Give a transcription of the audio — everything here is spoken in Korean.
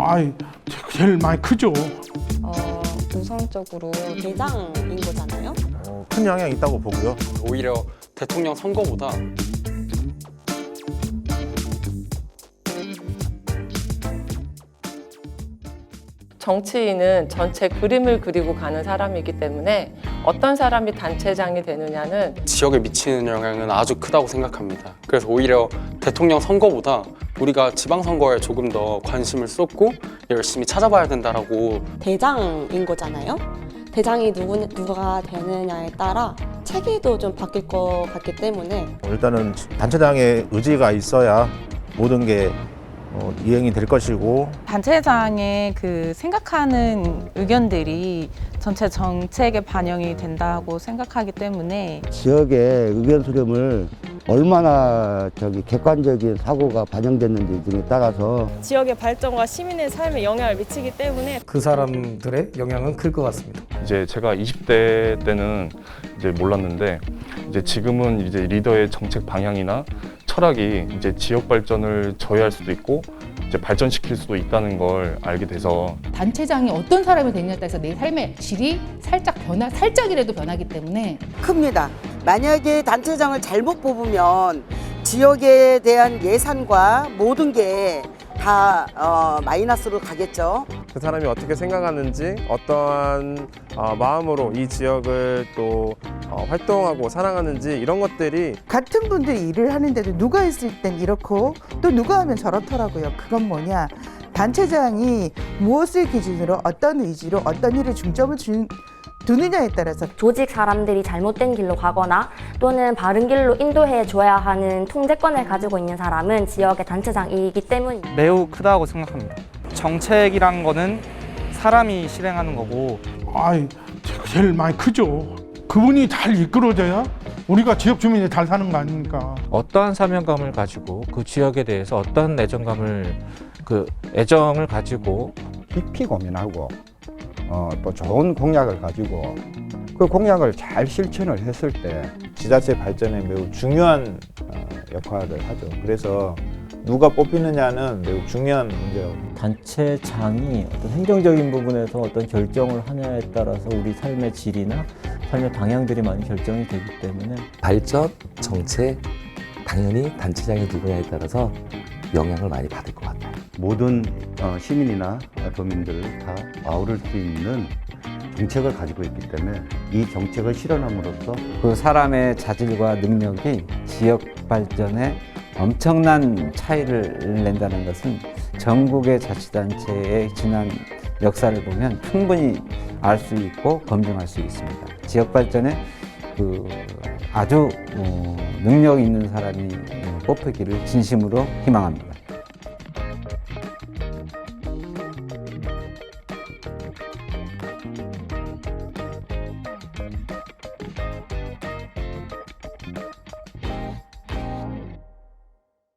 아이, 제일 많이 크죠. 어, 우선적으로 대장인 거잖아요. 어, 큰 영향이 있다고 보고요. 오히려 대통령 선거보다 정치인은 전체 그림을 그리고 가는 사람이기 때문에 어떤 사람이 단체장이 되느냐는 지역에 미치는 영향은 아주 크다고 생각합니다. 그래서 오히려 대통령 선거보다 우리가 지방선거에 조금 더 관심을 쏟고 열심히 찾아봐야 된다라고 대장인 거잖아요. 대장이 누구, 누가 되느냐에 따라 체계도 좀 바뀔 것 같기 때문에 일단은 단체장의 의지가 있어야 모든 게 어, 이행이 될 것이고 단체장의 그 생각하는 의견들이 전체 정책에 반영이 된다고 생각하기 때문에 지역의 의견 수렴을 얼마나 저기 객관적인 사고가 반영됐는지 등에 따라서 지역의 발전과 시민의 삶에 영향을 미치기 때문에 그 사람들의 영향은 클 것 같습니다. 이제 제가 20대 때는 이제 몰랐는데 이제 지금은 이제 리더의 정책 방향이나 철학이 이제 지역 발전을 저해할 수도 있고 이제 발전시킬 수도 있다는 걸 알게 돼서 단체장이 어떤 사람이 되느냐에 따라서 내 삶의 질이 살짝 변화, 살짝이라도 변하기 때문에 큽니다. 만약에 단체장을 잘못 뽑으면 지역에 대한 예산과 모든 게다 어, 마이너스로 가겠죠. 그 사람이 어떻게 생각하는지 어떠한 어, 마음으로 이 지역을 또 어, 활동하고 사랑하는지 이런 것들이 같은 분들이 일을 하는데도 누가 했을 땐 이렇고 또 누가 하면 저렇더라고요. 그건 뭐냐? 단체장이 무엇을 기준으로 어떤 의지로 어떤 일에 중점을 주, 두느냐에 따라서 조직 사람들이 잘못된 길로 가거나 또는 바른 길로 인도해 줘야 하는 통제권을 가지고 있는 사람은 지역의 단체장이기 때문입니다. 매우 크다고 생각합니다. 정책이란 거는 사람이 실행하는 거고 아이, 제일 많이 크죠. 그분이 잘 이끌어져야 우리가 지역 주민이 잘 사는 거 아닙니까? 어떠한 사명감을 가지고 그 지역에 대해서 어떤 애정감을 그 애정을 가지고 깊이 고민하고 어, 또 좋은 공약을 가지고 그 공약을 잘 실천을 했을 때 지자체 발전에 매우 중요한 어, 역할을 하죠. 그래서 누가 뽑히느냐는 매우 중요한 문제라고 단체장이 어떤 행정적인 부분에서 어떤 결정을 하냐에 따라서 우리 삶의 질이나 삶의 방향들이 많이 결정이 되기 때문에 발전, 정책, 당연히 단체장이 누구냐에 따라서 영향을 많이 받을 것 같아요. 모든 어, 시민이나 도민들을 다 아우를 수 있는 정책을 가지고 있기 때문에 이 정책을 실현함으로써 그 사람의 자질과 능력이 지역 발전에 엄청난 차이를 낸다는 것은 전국의 자치단체의 지난 역사를 보면 충분히 알 수 있고 검증할 수 있습니다. 지역 발전에 그 아주 어, 능력 있는 사람이 어, 뽑히기를 진심으로 희망합니다.